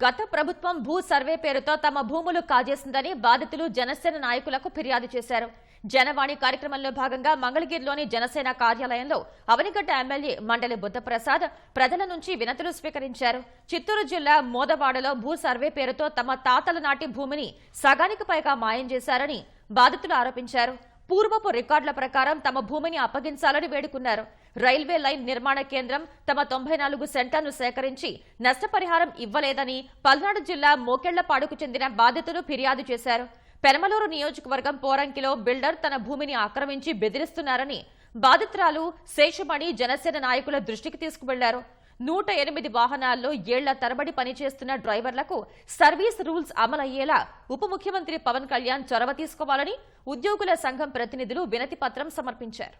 గత ప్రభుత్వం భూ సర్వే పేరుతో తమ భూములు కాజేసిందని బాధితులు జనసేన నాయకులకు ఫిర్యాదు చేశారు. జనవాణి కార్యక్రమంలో భాగంగా మంగళగిరిలోని జనసేన కార్యాలయంలో అవనిగడ్డ ఎమ్మెల్యే మండలి బుద్ధప్రసాద్ ప్రజల నుంచి వినతులు స్వీకరించారు. చిత్తూరు జిల్లా మోదవాడలో భూ సర్వే పేరుతో తమ తాతల నాటి భూమిని సగానికి పైగా మాయం చేశారని బాధితులు ఆరోపించారు. పూర్వపు రికార్డుల ప్రకారం తమ భూమిని అప్పగించాలని వేడుకున్నారు. రైల్వే లైన్ నిర్మాణ కేంద్రం తమ తొంభై నాలుగు సెంటర్ను సేకరించి నష్టపరిహారం ఇవ్వలేదని పల్నాడు జిల్లా మోకెళ్ళపాడుకు చెందిన బాధితులు ఫిర్యాదు చేశారు. పెనమలూరు నియోజకవర్గం పోరంకిలో బిల్డర్ తన భూమిని ఆక్రమించి బెదిరిస్తున్నారని బాధితురాలు శేషమణి జనసేన నాయకుల దృష్టికి తీసుకువెళ్ళారు. నూట ఎనిమిది వాహనాల్లో ఏళ్ళ తరబడి పనిచేస్తున్న డ్రైవర్లకు సర్వీస్ రూల్స్ అమలయ్యేలా ఉప ముఖ్యమంత్రి పవన్ కళ్యాణ్ చొరవ తీసుకోవాలని ఉద్యోగుల సంఘం ప్రతినిధులు వినతి పత్రం సమర్పించారు.